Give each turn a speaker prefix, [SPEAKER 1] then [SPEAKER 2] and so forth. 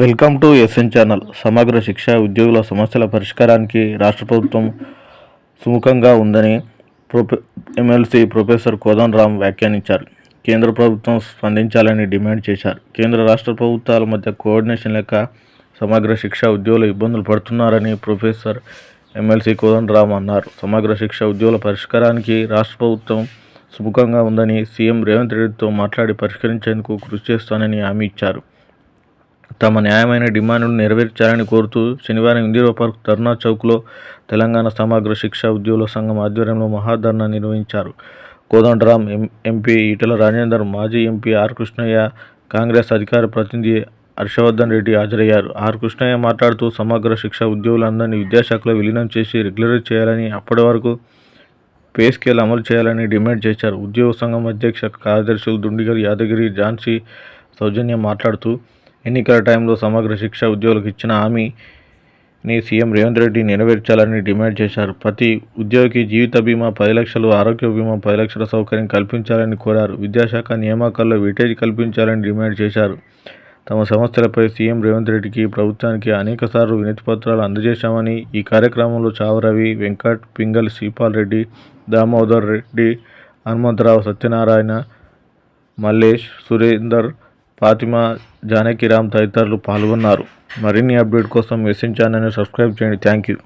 [SPEAKER 1] Welcome to SN channel. సమగ్ర శిక్ష ఉద్యోగుల సమస్యల పరిష్కారానికి రాష్ట్ర ప్రభుత్వం సుముఖంగా ఉందని ప్రొఫె ఎమ్మెల్సీ ప్రొఫెసర్ కోదన్ రామ్ వ్యాఖ్యానించారు. కేంద్ర ప్రభుత్వం స్పందించాలని డిమాండ్ చేశారు. కేంద్ర రాష్ట్ర ప్రభుత్వాల మధ్య కోఆర్డినేషన్ లేక సమగ్ర శిక్ష ఉద్యోగులు ఇబ్బందులు పడుతున్నారని ప్రొఫెసర్ ఎమ్మెల్సీ కోదన్ రామ్ అన్నారు. సమగ్ర శిక్ష ఉద్యోగుల పరిష్కారానికి రాష్ట్ర ప్రభుత్వం సుముఖంగా ఉందని సీఎం రేవంత్ రెడ్డితో మాట్లాడి పరిష్కరించేందుకు కృషి చేస్తానని హామీ ఇచ్చారు. తమ న్యాయమైన డిమాండ్ను నెరవేర్చాలని కోరుతూ శనివారం ఇందిరా పార్క్ ధర్నా చౌక్లో తెలంగాణ సమగ్ర శిక్ష ఉద్యోగుల సంఘం ఆధ్వర్యంలో మహాధర్నా నిర్వహించారు. కోదండరాం ఎం ఎంపీ ఈటల రాజేందర్ మాజీ ఎంపీ ఆర్ కృష్ణయ్య కాంగ్రెస్ అధికార ప్రతినిధి హర్షవర్ధన్ రెడ్డి హాజరయ్యారు. ఆర్ కృష్ణయ్య మాట్లాడుతూ సమగ్ర శిక్ష ఉద్యోగులందరినీ విద్యాశాఖలో విలీనం చేసి రెగ్యులరైజ్ చేయాలని అప్పటి వరకు పే స్కేల్ అమలు చేయాలని డిమాండ్ చేశారు. ఉద్యోగ సంఘం అధ్యక్ష కార్యదర్శులు దుండిగల్ యాదగిరి ఝాన్సీ సౌజన్య మాట్లాడుతూ ఎన్నికల టైంలో సమగ్ర శిక్ష ఉద్యోగులకు ఇచ్చిన హామీని సీఎం రేవంత్ రెడ్డి నెరవేర్చాలని డిమాండ్ చేశారు. ప్రతి ఉద్యోగికి జీవిత బీమా పది లక్షలు ఆరోగ్య బీమా పది లక్షల సౌకర్యం కల్పించాలని కోరారు. విద్యాశాఖ నియామకాల్లో విటేజ్ కల్పించాలని డిమాండ్ చేశారు. తమ సమస్యలపై సీఎం రేవంత్ రెడ్డికి ప్రభుత్వానికి అనేకసార్లు వినతిపత్రాలు అందజేశామని ఈ కార్యక్రమంలో చావరవి వెంకట్ పింగల్ శ్రీపాల్ రెడ్డి దామోదర్ రెడ్డి హనుమంతరావు సత్యనారాయణ మల్లేష్ సురేందర్ ఫాతిమా జానకిరామ్ తదితరులు పాల్గొన్నారు. మరిన్ని అప్డేట్ కోసం మెసేజ్ ఛానల్ని సబ్స్క్రైబ్ చేయండి. Thank you.